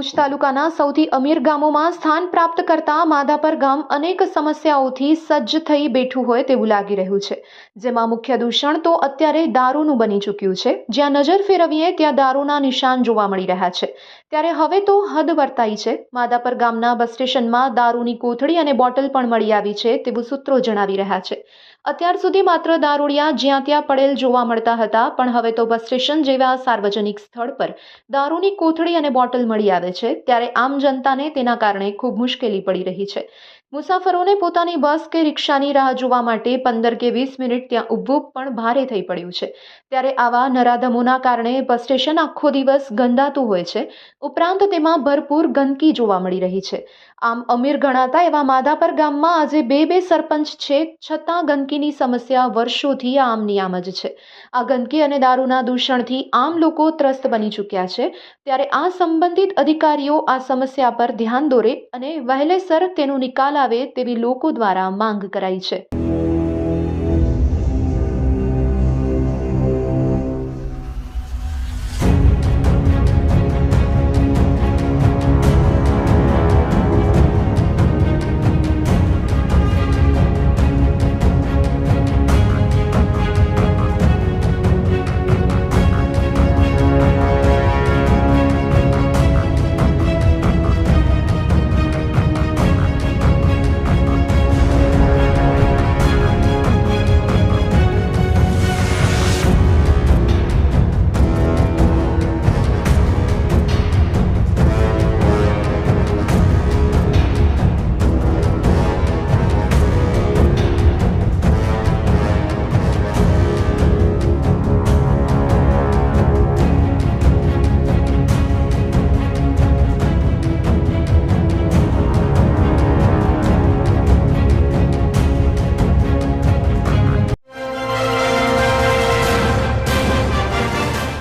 ભુજ તાલુકાના સૌથી અમીર ગામોમાં સ્થાન પ્રાપ્ત કરતા માધાપર ગામ અનેક સમસ્યાઓથી સજ્જ થઈ બેઠું હોય તેવું લાગી રહ્યું છે. જેમાં મુખ્ય દૂષણ તો અત્યારે દારૂનું બની ચૂક્યું છે. જ્યાં નજર ફેરવીએ ત્યાં દારૂના નિશાન જોવા મળી રહ્યા છે. ત્યારે હવે તો હદ વર્તાઈ છે. માધાપર ગામના બસ સ્ટેશનમાં દારૂની કોથળી અને બોટલ પણ મળી આવી છે તેવું સૂત્રો જણાવી રહ્યા છે. અત્યાર સુધી માત્ર દારૂડિયા જ્યાં ત્યાં પડેલ જોવા મળતા હતા, પણ હવે તો બસ સ્ટેશન જેવા સાર્વજનિક સ્થળ પર દારૂની કોથળી અને બોટલ મળી આવે છે, ત્યારે આમ જનતાને તેના કારણે ખૂબ મુશ્કેલી પડી રહી છે. મુસાફરોને પોતાની બસ કે રિક્ષાની રાહ જોવા માટે પંદર કે વીસ મિનિટ ત્યાં ઊભવું પણ ભારે થઈ પડ્યું છે. ત્યારે આવા નરાધમોના કારણે બસ સ્ટેશન આખો દિવસ ગંદાતું હોય છે. ઉપરાંત તેમાં ભરપૂર ગંદકી જોવા મળી રહી છે. આમ અમીર ગણાતા એવા માધાપર ગામમાં આજે બે બે સરપંચ છે, છતાં ગંદકીની સમસ્યા વર્ષોથી આમ જ છે. આ ગંદકી અને દારૂના દૂષણથી આમ લોકો ત્રસ્ત બની ચૂક્યા છે. ત્યારે આ સંબંધિત અધિકારીઓ આ સમસ્યા પર ધ્યાન દોરે અને વહેલેસર તેનો નિકાલ આવે તેવી લોકો દ્વારા માંગ કરાઈ છે.